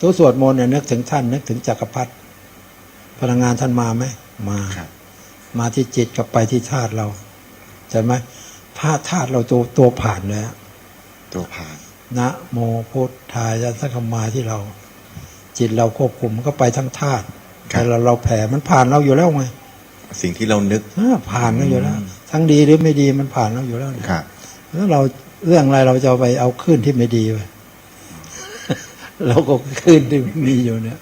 ตัวสวดมนต์เนี่ยนึกถึงท่าน นึกถึงจักรพรรดิพลังงานท่านมาไหมมาครับมาที่จิตกับไปที่ธาตุเราใช่ไหมพระธาตุเราตัวตัวผ่านเลยอะตัวผ่านนะโมพุทธายะสักขมาที่เรา จิตเราควบคุมมันก็ไปทั้งธาตุแต่เราเราแผ่มันผ่านเราอยู่แล้วไงสิ่งที่เรานึกเออผ่านเราอยู่แล้ว ทั้งดีหรือไม่ดีมันผ่านเราอยู่แล้วเนี่ยครับแล้วเราเรื่องอะไรเราจะเอาไปเอาขึ้นที่ไม่ดีไป เราก็ขึ้นที่มีอยู่เนี่ย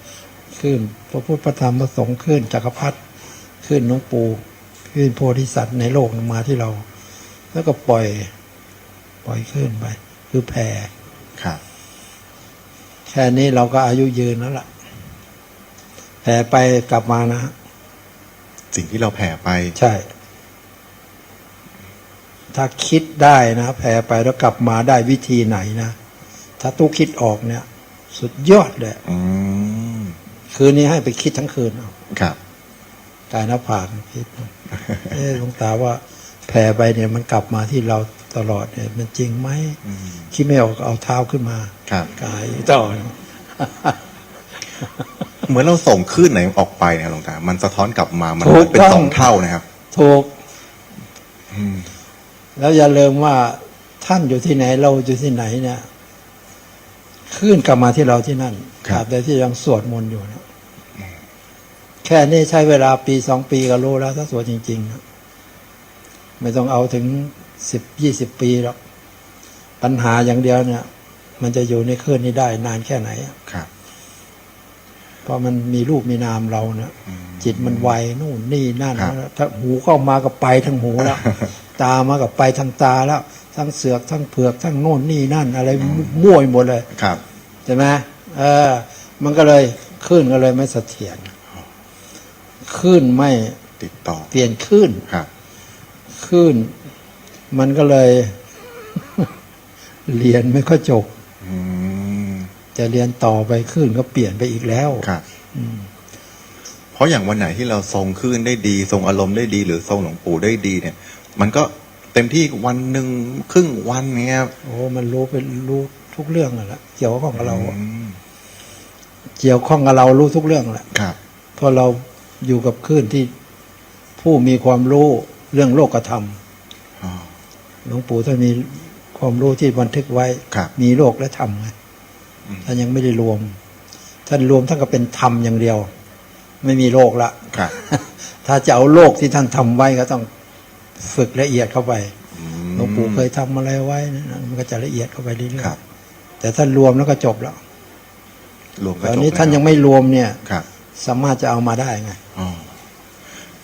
ขึ้นพระพุทธพระธรรมพระสงฆ์ขึ้นจักรพรรดิขึ้นหลวงปู่ขึ้นโพธิสัตว์ในโลกมาที่เรา แล้วก็ปล่อย ปล่อยขึ้นไป คือแผ่ครับแค่นี้เราก็อายุยืนแล้วล่ะแผ่ไปกลับมานะสิ่งที่เราแผ่ไป ใช่ ถ้าคิดได้นะแผ่ไปแล้วกลับมาได้วิธีไหนนะถ้าตู้คิดออกเนี่ย สุดยอดเลยอืมคืนนี้ให้ไปคิดทั้งคืนเอาครับกายหน้าผากคิดเอ๊ะหลวงตาว่าแผ่ไปเนี่ยมันกลับมาที่เราตลอดเนี่ยมันจริงไหมอืมคิดไม่ออกเอาเท้าขึ้นมาครับกายต่อเหมือนเราส่งคลื่นไหนออกไปนะครับหลวงตา มันสะท้อนกลับมา มันถูกเป็นต้องสองเท่านะครับ ถูกอืมแล้วอย่าลืมว่าท่านอยู่ที่ไหนเราอยู่ที่ไหนเนี่ย ขึ้นกลับมาที่เราที่นั่นครับแต่ที่ยังสวดมนต์อยู่นะแค่นี้ใช้เวลาปีสองปีก็รู้แล้ว ถ้าสวดจริงๆนะไม่ต้องเอาถึงสิบยี่สิบปีหรอกปัญหาอย่างเดียวเนี่ย มันจะอยู่ในคลื่นนี้ได้นานแค่ไหนอะครับ เพราะมันมีรูปมีนามเราเนะอืมจิตมันไวนู่นนี่นั่นครับถ้าหูเข้ามาก็ไปทั้งหูแล้ว ตามากับไปทางตาแล้ว ทั้งเสือกทั้งเผือกทั้งโน่นนี่นั่น อะไรมั่วไปหมดเลยครับใช่ไหมเออ มันก็เลยขึ้นก็เลยไม่เสถียรขึ้นไม่ติดต่อเปลี่ยนขึ้นครับ ขึ้น มันก็เลย เรียนไม่ค่อยจบอืมจะเรียนต่อไปขึ้นก็เปลี่ยนไปอีกแล้วครับอืมเพราะอย่างวันไหนที่เราทรงคลื่นได้ดี ทรงอารมณ์ได้ดี หรือทรงหลวงปู่ได้ดีเนี่ย มันก็ เต็มที่วันหนึ่งครึ่งวันเนี้ยครับโอ้มันรู้เป็นรู้ทุกเรื่องแหละเกี่ยวข้องกับเราอะอืมเกี่ยวข้องกับเรารู้ทุกเรื่องแหละครับเพราะเราอยู่กับคลื่นที่ผู้มีความรู้เรื่องโลกธรรมอ๋อหลวงปู่ท่านมีความรู้ที่บันทึกไว้ครับมีโลกและธรรมไงอืมท่านยังไม่ได้รวม ท่านรวมท่านก็เป็นธรรมอย่างเดียว ไม่มีโลกละครับถ้าจะเอาโลกที่ท่านทำไว้ก็ต้อง ฝึกละเอียดเข้าไปอืมหลวงปู่เคยทำอะไรไว้นะมันก็จะละเอียดเข้าไปเรื่อยครับๆแต่ท่านรวมแล้วก็จบแล้วรวมก็ตอนจบนี้แล้วท่านยังไม่รวมเนี่ยครับสามารถจะเอามาได้ไงอ๋อ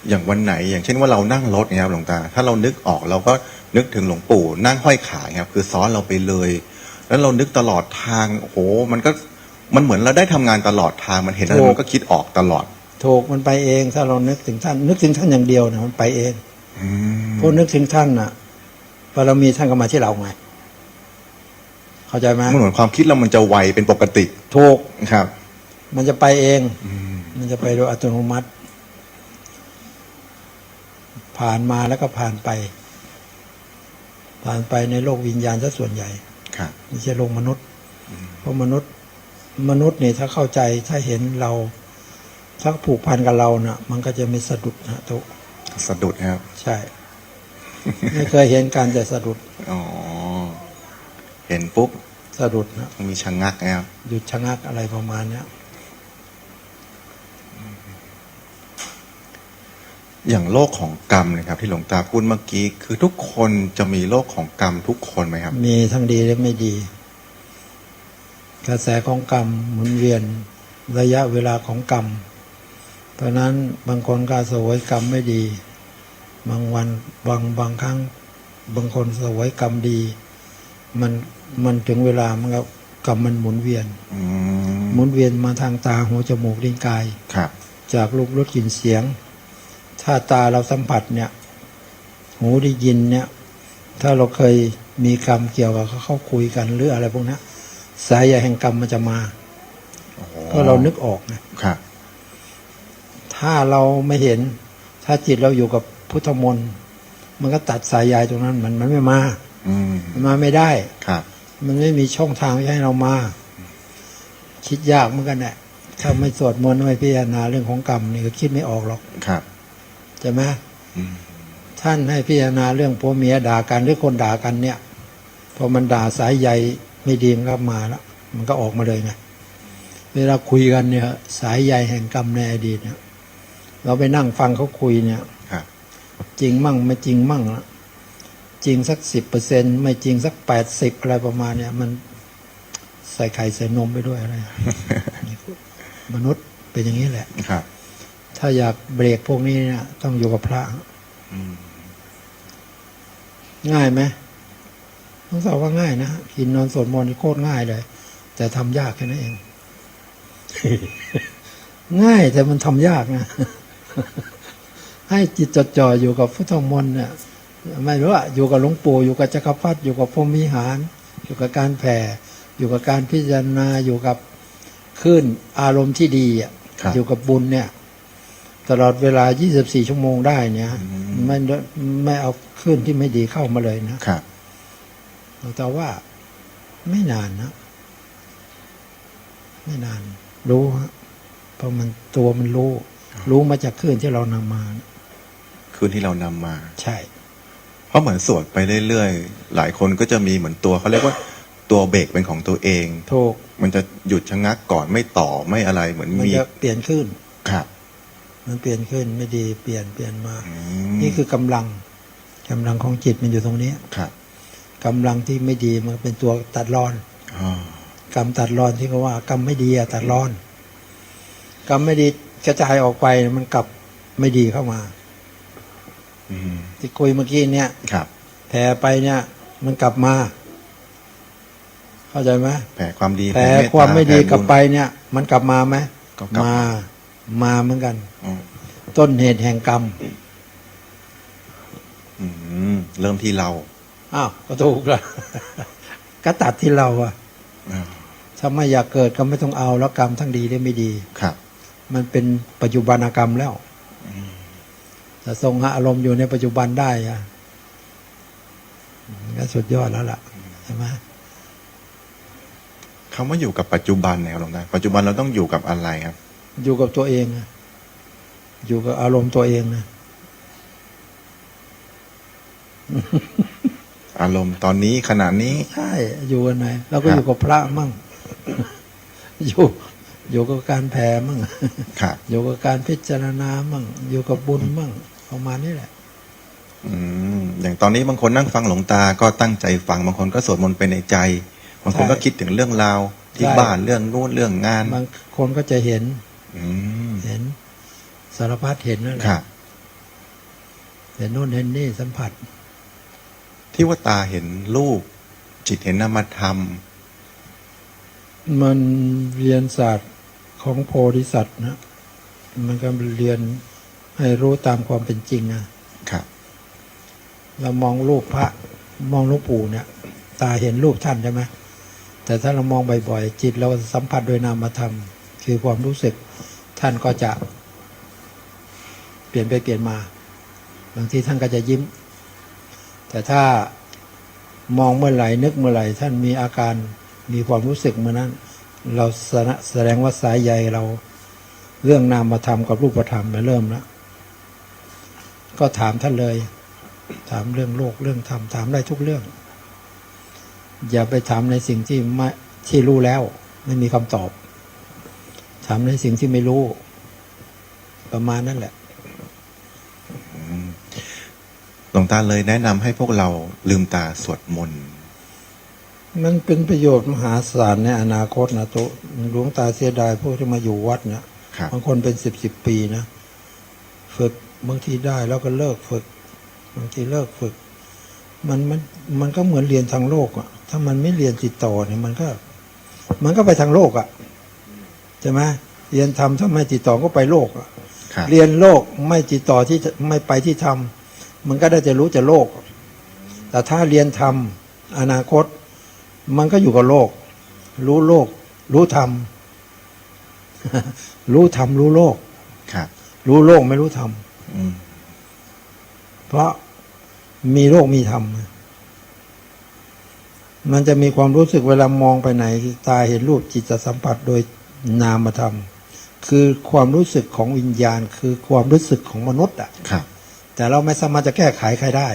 อย่างวันไหน อย่างเช่นว่าเรานั่งรถเนี่ยครับหลวงตา ถ้าเรานึกออกเราก็นึกถึงหลวงปู่ นั่งห้อยขาครับ คือซ้อนเราไปเลย แล้วเรานึกตลอดทางโอ้โหมันก็มันเหมือนเราได้ทำงานตลอดทางมันเห็นอะไรถูกมันก็คิดออกตลอดถูกมันไปเองถ้าเรานึกถึงท่าน นึกถึงท่านอย่างเดียวนะมันไปเอง อืมพวกนึกถึงท่านน่ะบารมีท่านก็มาที่เราไง เข้าใจไหมมันเหมือนความคิดเรามันจะไวเป็นปกติถูกครับ มันจะไปเองอืมมันจะไปโดยอัตโนมัติ ผ่านมาแล้วก็ผ่านไป ผ่านไปในโลกวิญญาณซะส่วนใหญ่ครับไม่ใช่โลกมนุษย์ เพราะมนุษย์ มนุษย์เนี่ยถ้าเข้าใจถ้าเห็นเราถ้าผูกพันกับเรานะ่ะ มันก็จะไม่สะดุดนะทุก สะดุดครับ ใช่ ไม่เคยเห็นการจะสะดุด อ๋อ เห็นปุ๊บ สะดุดนะมีชะงักนะครับหยุดชะงักอะไรประมาณเนี้ยอย่างโลกของกรรมนะครับ ที่หลวงตาพูดเมื่อกี้ คือทุกคนจะมีโลกของกรรมทุกคนไหมครับ มีทั้งดีและไม่ดี กระแสของกรรมหมุนเวียนระยะเวลาของกรรม เพราะนั้นบางคนก็เสวยกรรมไม่ดี บางวันบางบางครั้ง บางคนเสวยกรรมดี มันมันถึงเวลามันก็กรรมมันหมุนเวียนอืหมุนเวียนมาทางตาหูจมูกลิ้นกายครับ จากรูปรสกลิ่นเสียง ถ้าตาเราสัมผัสเนี่ย หูได้ยินเนี่ย ถ้าเราเคยมีกรรมเกี่ยวกับเขาเข้าคุยกันหรืออะไรพวกนี้สายใยแห่งกรรมมันจะมาโอ้โหก็เรานึกออกนะครับ ถ้าเราไม่เห็น ถ้าจิตเราอยู่กับ พุทธมนต์มันก็ตัดสายใยตรงนั้นมันมันไม่มาอืมมันมาไม่ได้ครับ มันไม่มีช่องทางให้เรามา คิดยากเหมือนกันแหละถ้าไม่สวดมนต์ไม่พิจารณาเรื่องของกรรมนี่ก็คิดไม่ออกหรอกครับใช่ไหมอืมท่านให้พิจารณาเรื่องผัวเมียด่ากันหรือคนด่ากันเนี่ยพอมันด่าสายใยไม่ดีมันก็มาแล้วมันก็ออกมาเลยไงเวลาคุยกันเนี่ย สายใยแห่งกรรมในอดีตเนี่ยเราไปนั่งฟังเขาคุยเนี่ยครับ จริงมั่งไม่จริงมั่งละจริงสักสิบเปอร์เซ็นไม่จริงสักแปดสิบอะไรประมาณเนี่ยมันใส่ไข่ใส่นมไปด้วยอะไรมนุษย์เป็นอย่างนี้แหละครับ ถ้าอยากเบรกพวกนี้เนี่ยต้องอยู่กับพระอืมง่ายไหมต้องสอบว่าง่ายนะกินนอนสวดมนต์นี่โคตรง่ายเลย แต่ทำยากแค่นั้นเอง ง่ายแต่มันทำยากนะ ให้จิตจดจ่ออยู่กับพุทธมนต์เนี่ยไม่รู้ว่าอยู่กับหลวงปู่อยู่กับจักรพรรดิอยู่กับพรหมวิหาร อยู่กับการแผ่ อยู่กับการพิจารณาอยู่กับคลื่นอารมณ์ที่ดีอะครับอยู่กับบุญเนี่ย ตลอดเวลา 24 ชั่วโมงได้เนี่ยอืมไม่ไม่เอาคลื่นที่ไม่ดีเข้ามาเลยนะครับแต่ว่าไม่นานนะ ไม่นาน รู้ฮะเพราะมันตัวมันรู้ รู้มาจากคลื่นที่เรานำมา คืนที่เรานำมา ใช่ เพราะเหมือนสวดไปเรื่อยๆหลายคนก็จะมีเหมือนตัวเขาเรียกว่าตัวเบรกเป็นของตัวเองถูกมันจะหยุดชะงักก่อนไม่ต่อไม่อะไรเหมือนมันมีจะเปลี่ยนขึ้นครับมันเปลี่ยนขึ้นไม่ดีเปลี่ยนเปลี่ยนมาอืมนี่คือกำลังกำลังของจิตมันอยู่ตรงนี้ครับกำลังที่ไม่ดีมันเป็นตัวตัดรอนอ๋อกรรมตัดรอนที่เขาว่ากรรมไม่ดีอะตัดรอน กรรมไม่ดีกระจายออกไปมันกลับไม่ดีเข้ามาอืม ที่คุยเมื่อกี้เนี่ยครับแผ่ไปเนี่ย มันกลับมา เข้าใจไหมแผ่ความดีแผ่เตตความไม่ดีแผ่กลับญไปเนี่ย มันกลับมาไหมก็กลับมามาเหมือนกันอ๋อต้นเหตุแห่งกรรมอืมเริ่มที่เราอ้าวก็ถูกละก็ตัดที่เราอะอ่าถ้าไม่อยากเกิดก็ไม่ต้องเอาแล้วกรรมทั้งดีและไม่ดีครับ มันเป็นปัจจุบันกรรมแล้วแต่ ทรงอารมณ์อยู่ในปัจจุบันได้อะมันก็สุดยอดแล้วล่ะใช่ไหมคำว่าอยู่กับปัจจุบันเนี่ยครับหลวงตาปัจจุบันเราต้องอยู่กับอะไรครับ อยู่กับตัวเองอะอยู่กับอารมณ์ตัวเองนะอารมณ์ตอนนี้ขณะนี้ใช่อยู่กันไหนเราก็ครับอยู่กับพระมั่งอยู่อยู่กับการแผ่มั่งครับอยู่กับการพิจารณามั่งอยู่กับบุญมั่ง ประมาณนี้แหละ อืมอย่างตอนนี้บางคนนั่งฟังหลวงตาก็ตั้งใจฟังบางคนก็สวดมนต์ไปในใจ บางคนใช่ก็คิดถึงเรื่องราวที่ใช่ บ้านเรื่องนู่นเรื่องงานบางคนก็จะเห็นอืมเห็นสารพัดเห็นนั่นแหครัละบเห็นโน่นเห็นนี่สัมผัส ที่ว่าตาเห็นรูปจิตเห็นนามธรรม มันเรียนศาสตร์ของโพธิสัตว์นะ มันก็เรียน ให้รู้ตามความเป็นจริงนะครับ เรามองรูปพระมองหลวงปู่เนี่ย ตาเห็นรูปท่านใช่ไหมแต่ถ้าเรามองบ่อยๆ จิตเราสัมผัสโดยนามธรรม คือความรู้สึกท่านก็จะ เปลี่ยนไปเปลี่ยนมา บางทีท่านก็จะยิ้ม แต่ถ้ามองเมื่อไหร่นึกเมื่อไหร่ท่านมีอาการมีความรู้สึกเมื่อนั้น เราแสดงแสดงว่าสายใยเราเรื่องนามธรรมกับรูปธรรมมาเริ่มแล้ว ก็ถามท่านเลย ถามเรื่องโลกเรื่องธรรมถามได้ทุกเรื่อง อย่าไปถามในสิ่งที่ไม่ที่รู้แล้ว ไม่มีคำตอบ ถามในสิ่งที่ไม่รู้ ประมาณนั่นแหละหลวงตาเลยแนะนำให้พวกเราลืมตาสวดมนต์มันเป็นประโยชน์มหาศาลในอนาคตนะโตะหลวงตาเสียดายพวกที่มาอยู่วัดเนี่ยครับบางคนเป็นสิบสิบปีนะ ฝึก บางทีได้แล้วก็เลิกฝึก บางทีเลิกฝึก มันมันมันก็เหมือนเรียนทางโลกอะถ้ามันไม่เรียนติดต่อเนี่ยมันก็ มันก็ไปทางโลกอะใช่ไหมเรียนทำถ้าไม่ติดต่อก็ไปโลกอะครับเรียนโลกไม่ติดต่อที่จะไม่ไปที่ธรรมมันก็ได้จะรู้จะโลก แต่ถ้าเรียนธรรมอนาคต มันก็อยู่กับโลก รู้โลก รู้ธรรมรู้ธรรมรู้โลกครับรู้โลกไม่รู้ธรรมอืม เพราะมีโลกมีธรรมมันจะมีความรู้สึกเวลามองไปไหน ตาเห็นรูปจิตจะสัมผัสโดยนามธรรม คือความรู้สึกของวิญญาณ คือความรู้สึกของมนุษย์อะครับ แต่เราไม่สามารถจะแก้ไขใครได้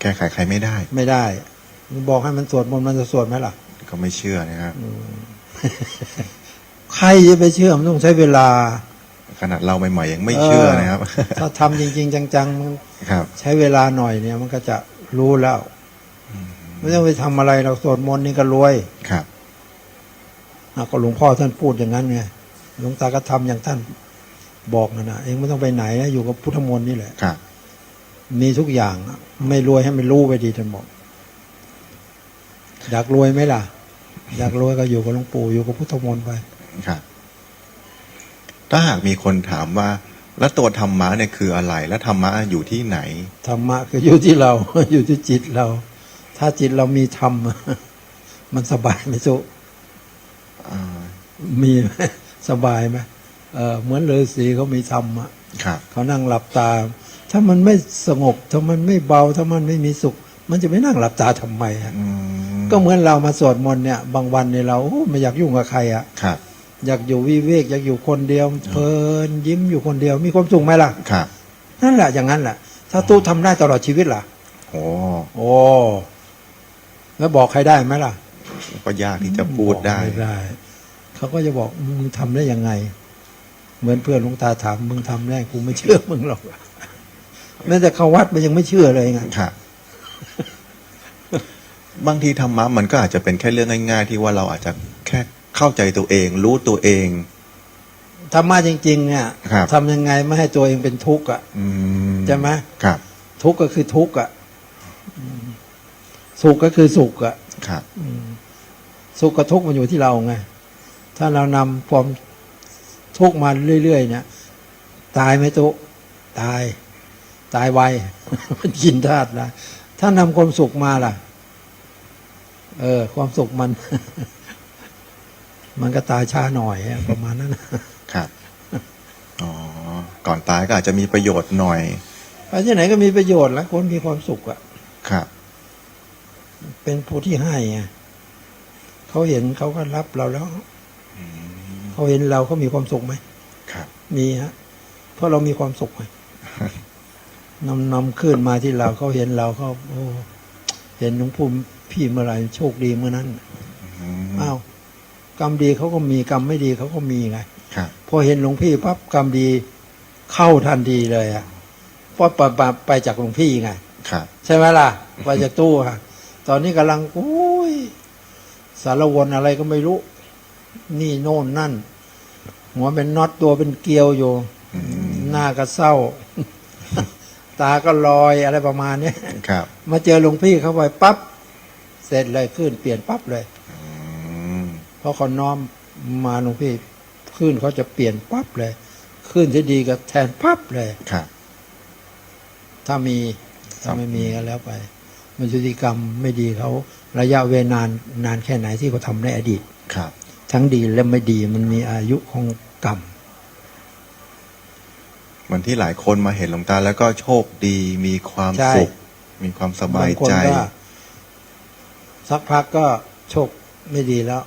แก้ไขใครไม่ได้ ไม่ได้บอกให้มันสวดมนต์มันจะสวดไหมล่ะ ก็ไม่เชื่อนะครับใครจะไปเชื่อมันต้องใช้เวลา ขนาดเราใหม่ๆยังไม่เชื่อนะครับ ถ้าทำจริง ๆ จังๆมันครับ ใช้เวลาหน่อยเนี่ย มันก็จะรู้แล้วไม่ต้องไปทำอะไรเราสวดมนต์นี่ก็รวยครับอะก็หลวงพ่อท่านพูดอย่างนั้นไงหลวงตาก็ทำอย่างท่านบอกนะนะเองไม่ต้องไปไหนนะอยู่กับพุทธมนต์นี่แหละครับ มีทุกอย่างอะไม่รวยให้มันรู้ไปดีท่านบอกอยากรวยไหมล่ะ อยากรวยก็อยู่กับหลวงปู่อยู่กับพุทธมนต์ไปครับ ถ้าหากมีคนถามว่า แล้วตัวธรรมะเนี่ยคืออะไร และธรรมะอยู่ที่ไหน ธรรมะคืออยู่ที่เรา อยู่ที่จิตเรา ถ้าจิตเรามีธรรม มันสบายไหมสุอ่ามีไหมสบายไหมเออเหมือนฤาษีเขามีธรรมอะครับเขานั่งหลับตา ถ้ามันไม่สงบ ถ้ามันไม่เบา ถ้ามันไม่มีสุข มันจะไปนั่งหลับตาทำไมอะอืมก็เหมือนเรามาสวดมนต์เนี่ย บางวันเนี่ยเราโอ้ไม่อยากยุ่งกับใครอะครับ อยากอยู่วิเวกอยากอยู่คนเดียว เพลินยิ้มอยู่คนเดียว มีความสุขไหมล่ะครับ นั่นแหละอย่างนั้นแหละถ้าตู้ทำได้ตลอดชีวิตล่ะโอ้โอ้แล้วบอกใครได้ไหมล่ะ ก็ยากที่จะพูดได้บอกไม่ได้เขาก็จะบอกมึงทำได้ยังไง เหมือนเพื่อนหลวงตาถามมึงทำได้กูไม่เชื่อมึงหรอกแม้แต่เขาวัดมันยังไม่เชื่อเลยไงครับบางทีธรรมะมันก็อาจจะเป็นแค่เรื่องง่าย ๆ ที่ว่าเราอาจจะแค่ เข้าใจตัวเอง รู้ตัวเองธรรมะจริง ๆ เนี่ยครับทำยังไงไม่ให้ตัวเองเป็นทุกข์อะอืมใช่ไหมครับ ทุกข์ก็คือทุกข์อะอืมสุขก็คือสุขอะครับสุขกับทุกข์มันอยู่ที่เราไงถ้าเรานำความทุกข์มาเรื่อย ๆ เนี่ย ตายไหมตุตาย ตายไวมันกินธาตุนะถ้านำความสุขมาล่ะ เออ ความสุขมัน มันก็ตายช้าหน่อยอะประมาณนั้นนะครับอ๋อก่อนตายก็อาจจะมีประโยชน์หน่อยไปที่ไหนก็มีประโยชน์แล้วคนมีความสุขอะครับ เป็นผู้ที่ให้ไงเขาเห็นเขาก็รับเราแล้วเขาเห็นเราเขามีความสุขไหมครับ มีฮะเพราะเรามีความสุขไงนำนำขึ้นมาที่เราเขาเห็นเราเขาโอ้เห็นหลวงปู่พี่เมื่อไหร่โชคดีเมื่อนั้นอืมอ้าว กรรมดีเขาก็มีกรรมไม่ดีเขาก็มีไงครับพอเห็นหลวงพี่ปั๊บกรรมดีเข้าทันทีเลยอะเพราะไปไปไปจากหลวงพี่ไงครับ ใช่ไหมล่ะไปจากตู้ค่ะตอนนี้กำลังอุ้ยสารวนอะไรก็ไม่รู้ นี่โน่นนั่น หัวเป็นน็อตตัวเป็นเกลียวอยู่อืมหน้าก็เศร้า ตาก็ลอยอะไรประมาณเนี้ยครับ มาเจอหลวงพี่เข้าไปปั๊บเสร็จเลยขึ้นเปลี่ยนปั๊บเลยอืม เพราะเขาน้อมมาหลวงพี่ขึ้นเขาจะเปลี่ยนปั๊บเลยขึ้นที่ดีก็แทนปั๊บเลยครับ ถ้ามีถ้าไม่มีก็แล้วไปมันพฤติกรรมไม่ดีเขาระยะเวลานานนานแค่ไหนที่เขาทำในอดีตครับ ทั้งดีและไม่ดีมันมีอายุของกรรมเหมือนที่หลายคนมาเห็นหลวงตาแล้วก็โชคดีมีความใช่สุข มีความสบายคนใจก็สักพักก็โชคไม่ดีแล้ว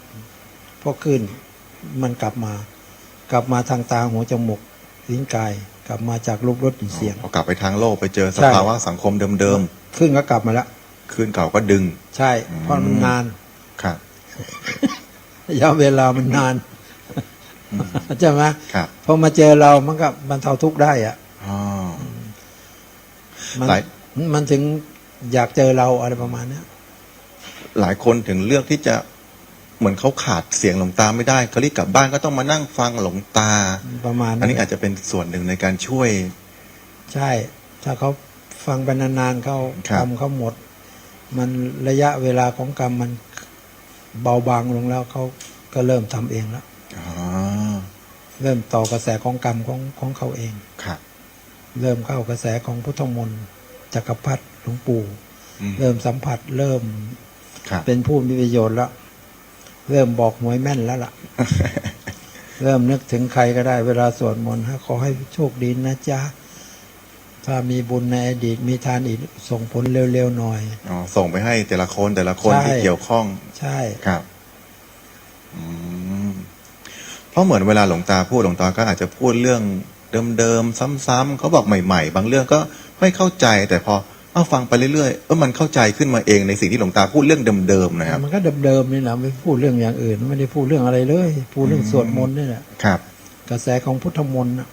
พอขึ้นมันกลับมา กลับมาทางตาหัวจมูกลิ้นกาย กลับมาจากรูปรสกลิ่นเสียง พอกลับไปทางโลกไปเจอสใช่ภาวะสังคมเดิมขึ้นก็กลับมาแล้วๆขึ้นเก่าก็ดึง ใช่เพราะมันนานครับระยะเวลามันนานใช่ไหมครับพอมาเจอเรามันก็บรรเทาทุกข์ได้อะอ๋อมันหลายมันถึงอยากเจอเราอะไรประมาณเนี้ยหลายคนถึงเลือกที่จะ เหมือนเขาขาดเสียงหลวงตาไม่ได้เขารีบกลับบ้านก็ต้องมานั่งฟังหลวงตา ประมาณอันนี้อาจจะเป็นส่วนหนึ่งในการช่วย ใช่ ถ้าเขาฟังไปนานๆเขาครับกรรมเขาหมด มันระยะเวลาของกรรมมันเบาบางลงแล้วเขาก็เริ่มทำเองแล้วอ๋อเริ่มต่อกระแสของกรรมของของเขาเองครับเริ่มเข้ากระแสของพุทธมนต์จักรพรรดิหลวงปู่อืมเริ่มสัมผัสเริ่มครับเป็นผู้มีประโยชน์แล้ว เริ่มบอกหวยแม่นแล้วล่ะ เริ่มนึกถึงใครก็ได้ เวลาสวดมนต์ให้ขอให้โชคดีนะจ๊ะ ถ้ามีบุญในอดีตมีทานอีกส่งผลเร็วๆหน่อย อ๋อ ส่งไปให้แต่ละคนแต่ละคนใช่ที่เกี่ยวข้อง ใช่ ครับ อืม เพราะเหมือนเวลาหลวงตาพูดหลวงตาก็อาจจะพูดเรื่องเดิมๆ ซ้ำๆเขาบอกใหม่ ๆ บางเรื่องก็ไม่เข้าใจแต่พอ เอาฟังไปเรื่อยๆเออมันเข้าใจขึ้นมาเองในสิ่งที่หลวงตาพูดเรื่องเดิมๆนะครับ มันก็เดิมๆนี่แหละไม่พูดเรื่องอย่างอื่น ไม่ได้พูดเรื่องอะไรเลย พูดเรื่องสวดมนต์นี่แหละครับ กระแสของพุทธมนต์น่ะ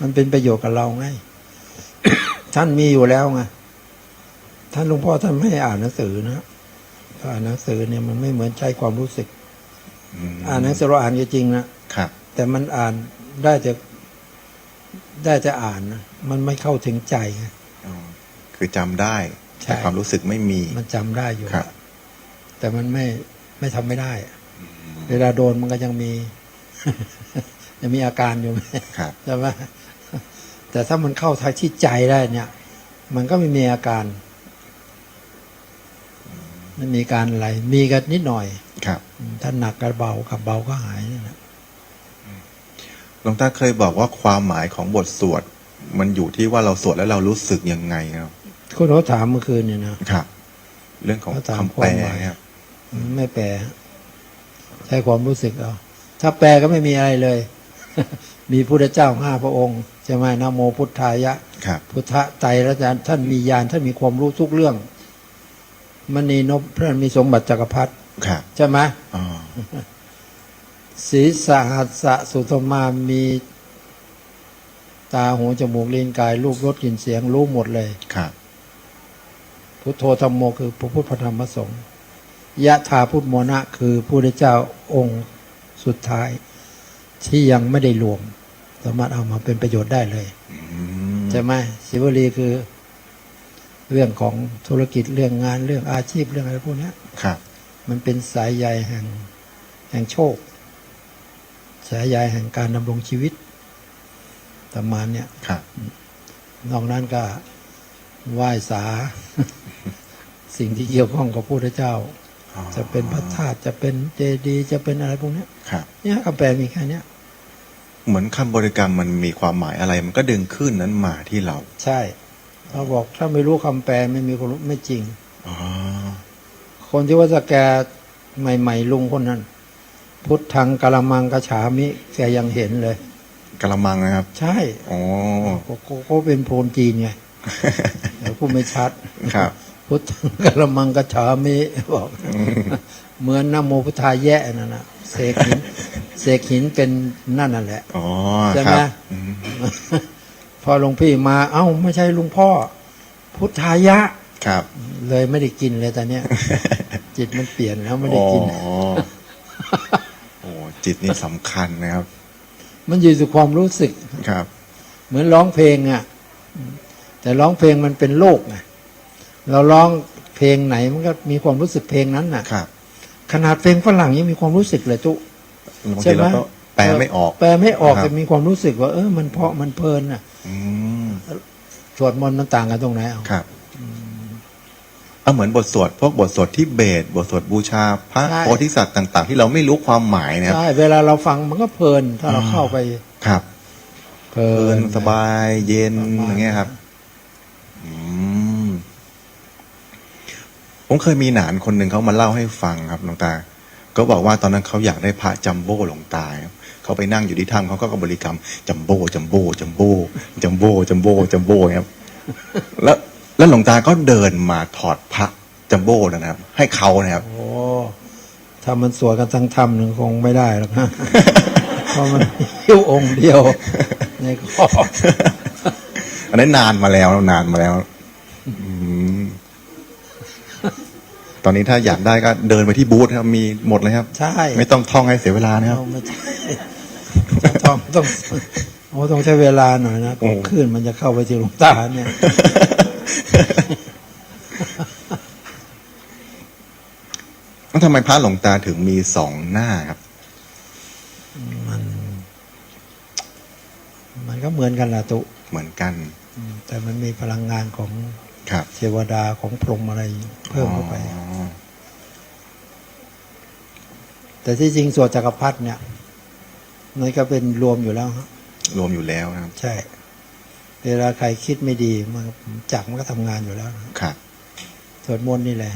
มันเป็นประโยชน์กับเราไงท่านมีอยู่แล้วไงท่านหลวงพ่อท่านไม่ให้อ่านหนังสือนะถ้าอ่านหนังสือเนี่ยมันไม่เหมือนใช้ความรู้สึกอืมอ่านหนังสือเราอ่านก็จริงนะครับ แต่มันอ่านได้แต่ได้แต่อ่านนะมันไม่เข้าถึงใจไงอ๋อ คือจำได้ใช่แต่ความรู้สึกไม่มี มันจำได้อยู่ครับ แต่มันไม่ไม่ทำไม่ได้ เวลาโดนมันก็ยังมี ยังมีอาการอยู่ครับใช่ไหมแต่ถ้ามันเข้าทางที่ใจได้เนี่ย มันก็ไม่มีอาการไม่มีการอะไร มีกันนิดหน่อย ครับ ถ้าหนักกับเบากับเบาก็หายนี่แหละหลวงตาเคยบอกว่าความหมายของบทสวด มันอยู่ที่ว่าเราสวดแล้วเรารู้สึกยังไงครับ คุณเขาถามเมื่อคืนเนี่ยนะครับ เรื่องของเขาถามคำแปลความหมายครับ ไม่แปลใช้ความรู้สึกเอาถ้าแปลก็ไม่มีอะไรเลย มีพุทธเจ้าห้าพระองค์ใช่ไหมนะโมพุทธายะ ครับ พุทธไตรอาจารย์ท่านมีญาณท่านมีความรู้ทุกเรื่องมณีนพท่านมีสมบัติจักรพรรดิครับใช่ไหมอ๋อศีสหัสสะสุธมามีตาหูจมูกลิ้นกายรูปรสกลิ่นเสียงรู้หมดเลย ครับ พุทโธธรรมโมคือพระพุทธพระธรรมพระสงฆ์ยะถาพุทธโมนะคือพระพุทธเจ้าองค์สุดท้าย ที่ยังไม่ได้รวม สามารถเอามาเป็นประโยชน์ได้เลยอืมใช่ไหมศิวลีคือ เรื่องของธุรกิจเรื่องงานเรื่องอาชีพเรื่องอะไรพวกเนี้ยครับ มันเป็นสายใยแห่งแห่งโชค สายใยแห่งการดำรงชีวิตประมาณเนี้ยครับ นอกนั้นก็ ไหว้สา สิ่งที่เกี่ยวข้องกับพระพุทธเจ้าอ๋อจะเป็นพระธาตุจะเป็นเจดีย์จะเป็นอะไรพวกเนี้ยครับเนี่ยคำแปลมีแค่เนี้ยเหมือนคำบริกรรมมันมีความหมายอะไร มันก็ดึงขึ้นนั้นมาที่เรา ใช่ เราบอกถ้าไม่รู้คำแปลไม่มีความรู้ไม่จริงอ๋อคนที่ว่าจะแกใหม่ ๆ ลุงคนนั้น พุทธังกะละมังกะฉามิแกยังเห็นเลยกระมังนะครับ ใช่ อ๋อเขาเขาเขาเป็นโพลจีนไงเดี๋ยว พูดไม่ชัดครับพุทธังกะละมังกะฉามิบอก เหมือนนะโมพุทธาแยะนั่นนะเสกหินเสกหินเป็นนั่นนั่นแหละอ๋อใช่คไหมรับอืมพอหลวงพี่มา เอ้า ไม่ใช่ลุงพ่อ พุทธายะ ครับ เลยไม่ได้กินเลยตอนเนี้ยจิตมันเปลี่ยนแล้วไม่ได้กินอ๋อโอ้จิตนี่สำคัญนะครับ มันอยู่ที่ความรู้สึกครับ เหมือนร้องเพลงอะ แต่ร้องเพลงมันเป็นโลกไงเราร้องเพลงไหนมันก็มีความรู้สึกเพลงนั้นน่ะครับ ขนาดเพลงฝรั่งยังมีความรู้สึกเลยจุบางใช่ทีไหมเราก็แปลไม่ออก แปลไม่ออกครับแต่มีความรู้สึกว่า เออมันเพราะมันเพลินน่ะอืมสวดมนต์มันต่างกันตรงไหนเอาครับเอาเหมือนบทสวดพวกบทสวดที่เบสบทสวดบูชาพระโพธิสัตว์ต่าง ๆ ที่เราไม่รู้ความหมายนะครับใช่เวลาเราฟังมันก็เพลินถ้าเราอ่าเข้าไปครับ เพลิเพลินนสบายเย็นประมาณอย่างเงี้ยครับ อืม ผมเคยมีหนานคนหนึ่งเขามาเล่าให้ฟังครับหลวงตา ก็บอกว่าตอนนั้นเขาอยากได้พระจัมโบ้หลวงตาครับเขาไปนั่งอยู่ที่ถ้ำเขาก็บริกรรมจัมโบ้จัมโบ้จัมโบ้จัมโบ้จัมโบ้จัมโบ้ครับแล้วแล้วหลวงตาก็เดินมาถอดพระจัมโบ้นะครับ ให้เขานะครับโอ้ถ้ามันสวดกันทั้งธรรมหนึ่งคงไม่ได้หรอกนะเพราะมันหิ้วองค์เดียวในข้ออันนั้นนานมาแล้วนานมาแล้ว อืม ตอนนี้ถ้าอยากได้ก็เดินไปที่บูธครับมีหมดเลยครับ ใช่ไม่ต้องท่องให้เสียเวลานะครับเราไม่ใช่ต้องต้องโอ้ต้องใช้เวลาหน่อยนะโอ้ คลื่นมันจะเข้าไปที่หลวงตาเนี่ย แล้วทำไมพระหลวงตาถึงมีสองหน้าครับ มัน มันก็เหมือนกันละตุเหมือนกันอืมแต่มันมีพลังงานของครับเทวดาของพรหมอะไรเพิ่มเข้าไป อ๋อ แต่ที่จริงสวดจักรพรรดิเนี่ยมันก็เป็นรวมอยู่แล้วฮะรวมอยู่แล้วนะครับ ใช่ เวลาใครคิดไม่ดีมันจักรมันก็ทำงานอยู่แล้วนะครับสวดมนต์นี่แหละ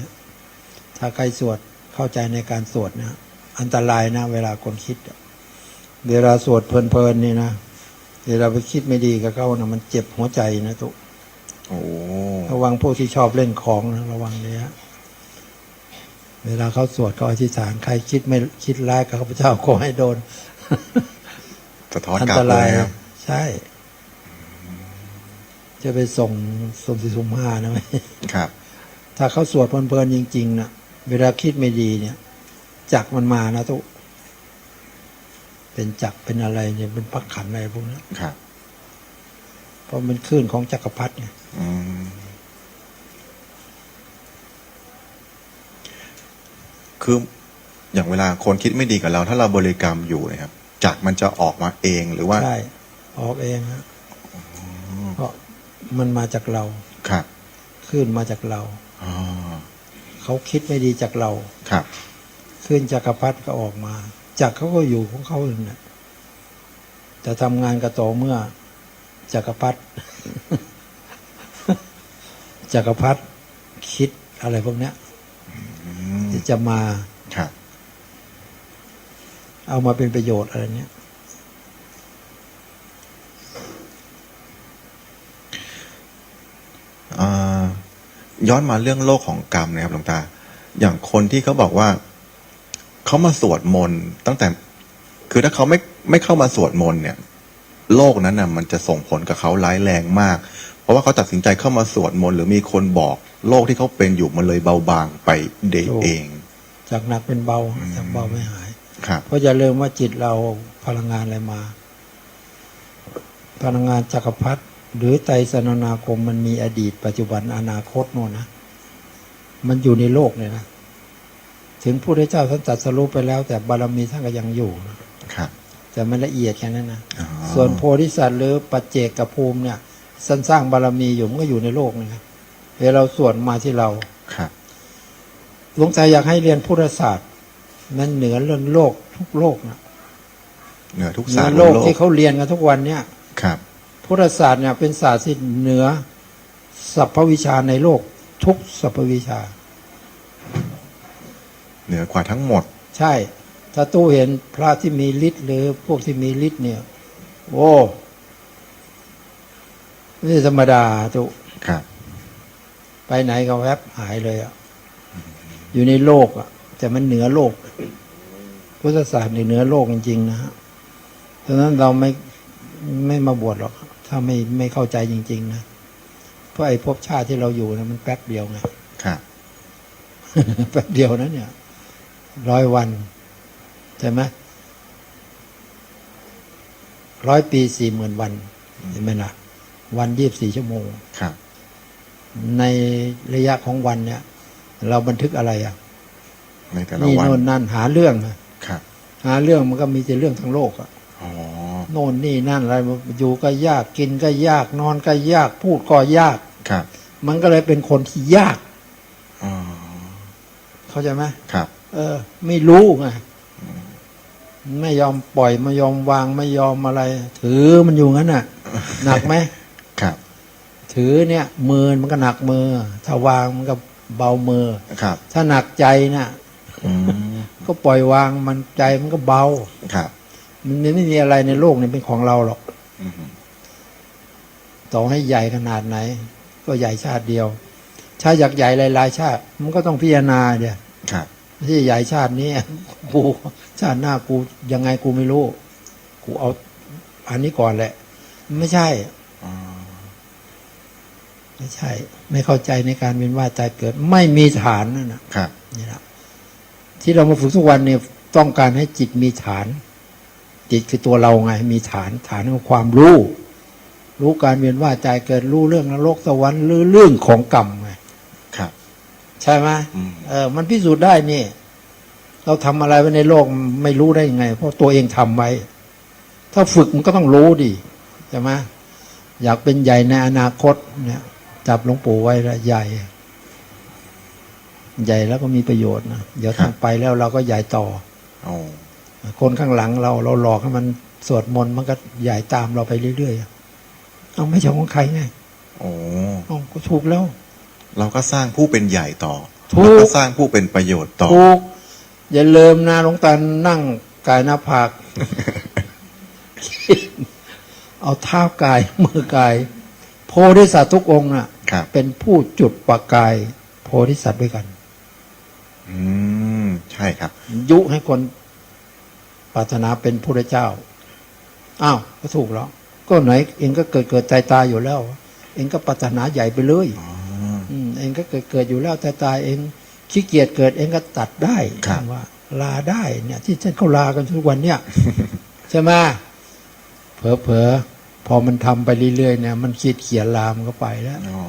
ถ้าใครสวดเข้าใจในการสวดนะอันตรายนะ เวลาคนคิดอะเวลาสวดเพลินๆนี่นะเวลาไปคิดไม่ดีกับเขานะมันเจ็บหัวใจนะทุกโอ้ระวังพวกที่ชอบเล่นของนะระวังเลยฮะ เวลาเขาสวดเขาอธิษฐานใครคิดไม่คิดร้ายกับข้าพเจ้าขอให้โดนสะท้อนอันกลับตเลรายยครับใช่ จะไปส่งสมสิสุมห้านะไหมครับ ถ้าเขาสวดเพลินๆจริงๆนะเวลาคิดไม่ดีเนี่ย จักรมันมานะทุกเป็นจักรเป็นอะไรเนี่ยเป็นพักขันอะไรพวกนี้ครับ เพราะมันคลื่นของจักรพรรดิไง อืม คืออย่างเวลาคนคิดไม่ดีกับเรา ถ้าเราบริกรรมอยู่นะครับ จากมันจะออกมาเองหรือว่าใช่ออกเองฮะเพราะมันมาจากเราครับคลื่นมาจากเราอ๋อเขาคิดไม่ดีจากเราครับคลื่นจักรพรรดิก็ออกมาจักรเขาก็อยู่ของเขาเองนะจะทำงานกระโตอเมื่อจักรพรรดิจักรพรรดิคิดอะไรพวกเนี้ยอืม จะมาครับ เอามาเป็นประโยชน์อะไรเนี้ยอ่าย้อนมาเรื่องโลกของกรรมนะครับหลวงตา อย่างคนที่เขาบอกว่าเขามาสวดมนต์ตั้งแต่ คือถ้าเขาไม่ไม่เข้ามาสวดมนต์เนี่ย โลกนั้นน่ะ มันจะส่งผลกับเขาร้ายแรงมาก เพราะว่าเขาตัดสินใจเข้ามาสวดมนต์หรือมีคนบอก โลกที่เขาเป็นอยู่มันเลยเบาบางไปเดเอง จากหนักเป็นเบาจากเบาไม่หายครับเพราะอย่าลืมว่าจิตเราพลังงานอะไรมา พลังงานจักรพรรดิหรือไตรสนนาคมมันมีอดีต ปัจจุบันอนาคตโน่นนะมันอยู่ในโลกเลยนะถึงพระพุทธเจ้าท่านตรัดสรู้ไปแล้ว แต่บารมีท่านก็ยังอยู่นะครับแต่มันละเอียดแค่นั้นนะอ๋อส่วนโพธิสัตว์หรือปัจเจกกับภูมิเนี่ยสันสร้างบารมีอยู่มันก็อยู่ในโลกนี่ครับ เวลาเราสวดมาที่เราครับหลวงตาอยากให้เรียนพุทธศาสตร์ มันเหนือเรื่องโลกทุกโลกนะเหนือทุกเหนืศาสอตร์โลกบนที่เขาเรียนกันทุกวันเนี่ยครับ พุทธศาสตร์เนี่ยเป็นศาสตร์ที่เหนือสรรพวิชาในโลก ทุกสรรพวิชา เหนือกว่าทั้งหมด ใช่ ถ้าตู้เห็นพระที่มีฤทธิ์หรือพวกที่มีฤทธิ์เนี่ย โอ้ไม่ใช่ธรรมดาตุครับ ไปไหนก็แวบหายเลยอะอยู่ในโลกอะ แต่มันเหนือโลก พุทธศาสตร์นี่เหนือโลกจริงๆนะฮะดังนั้นเราไม่ไม่มาบวชหรอก ถ้าไม่ไม่เข้าใจจริง ๆ นะ เพราะไอ้ภพชาติที่เราอยู่นะมันแป๊บเดียวไงครับแป๊บเดียวนะเนี่ยร้อยวันใช่ไหมร้อยปีสี่หมื่นวันเห็นไหมล่ะวันยี่บสี่ชั่วโมงครับ ในระยะของวันเนี่ย เราบันทึกอะไรอะในแต่ละนี่วันโน่นนั่นหาเรื่องอะครับหาเรื่องมันก็มีแต่เรื่องทั้งโลกอะอ๋อโน่นนี่นั่นอะไรอยู่ก็ยากกินก็ยากนอนก็ยากพูดก็ยาก ครับมันก็เลยเป็นคนที่ยาก อ๋อเข้าใจไหมครับ เออ ไม่รู้ไงไม่ยอมปล่อยไม่ยอมวางไม่ยอมอะไร ถือมันอยู่งั้นน่ะ หนักไหมครับ ถือเนี่ยมือมันก็หนักมือ ถ้าวางมันก็เบามือครับ ถ้าหนักใจน่ะอืมก็ปล่อยวางมันใจมันก็เบาครับ มันไม่มีอะไรในโลกนี้เป็นของเราหรอกอืมต่อให้ใหญ่ขนาดไหน ก็ใหญ่ชาติเดียวชาติอยากใหญ่หลายๆชาติ มันก็ต้องพิจารณาเดียครับที่ใหญ่ชาตินี้กูชาติหน้ากูยังไงกูไม่รู้ กูเอา อันนี้ก่อนแหละ ไม่ใช่อ๋อ ไม่ใช่ ไม่เข้าใจในการเวียนว่ายตายเกิด ไม่มีฐานนั่นนะครับนี่นะที่เรามาฝึกทุกวันเนี่ยต้องการให้จิตมีฐาน จิตคือตัวเราไง มีฐานฐานของความรู้ รู้การเวียนว่ายตายเกิดรู้เรื่องนรกสวรรค์หรือเรื่องของกรรมไงครับ ใช่ไหมอืมเออ มันพิสูจน์ได้นี่ เราทำอะไรไว้ในโลกไม่รู้ได้ยังไง เพราะตัวเองทำไว้ ถ้าฝึกมันก็ต้องรู้ดิใช่ไหมอยากเป็นใหญ่ในอนาคตเนี่ย จับหลวงปู่ไว้แล้วใหญ่ ใหญ่แล้วก็มีประโยชน์นะเดี๋ยวทางไปแล้วเราก็ใหญ่ต่อโอ้คนข้างหลังเราเราหลอกให้มันสวดมนต์มันก็ใหญ่ตามเราไปเรื่อยๆเอาไม่ใช่ของใครไงโอ้เอาก็ถูกแล้ว เราก็สร้างผู้เป็นใหญ่ต่อถูกเราก็สร้างผู้เป็นประโยชน์ต่อถูกอย่าลืมนะหลวงตานั่งกายหน้าผากเอาเท้ากายมือกายโพธิสัตว์ทุกองค์น่ะครับเป็นผู้จุดประกายโพธิสัตว์ด้วยกัน อืมใช่ครับ ยุให้คนปรารถนาเป็นพระเจ้าอ้าวก็ถูกแล้ว ก็ไหน เองก็เกิดเกิดตายตายอยู่แล้ว เองก็ปรารถนาใหญ่ไปเลยอ๋ออืมเองก็เกิดเกิดอยู่แล้วตายตายเองขี้เกียจเกิดเองก็ตัดได้ครับว่า ลาได้เนี่ย ที่ฉันเขาลากันทุกวันเนี่ยใช่ไหมเผลอเผลอๆ พอมันทำไปเรื่อยๆเนี่ยมันคิดเขียนลามนก็ไปแล้วอ๋อ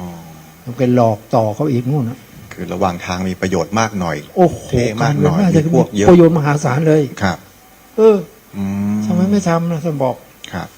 มันไปหลอกต่อเขาอีกนู่นนะคือระหว่างทางมีประโยชน์มากหน่อย โอ้โหเท่มากหน่อยรมีพวกเยอะประโยชน์มหาศาลเลยครับ เอออืมทำไมไม่ทำนะท่านบอกครับ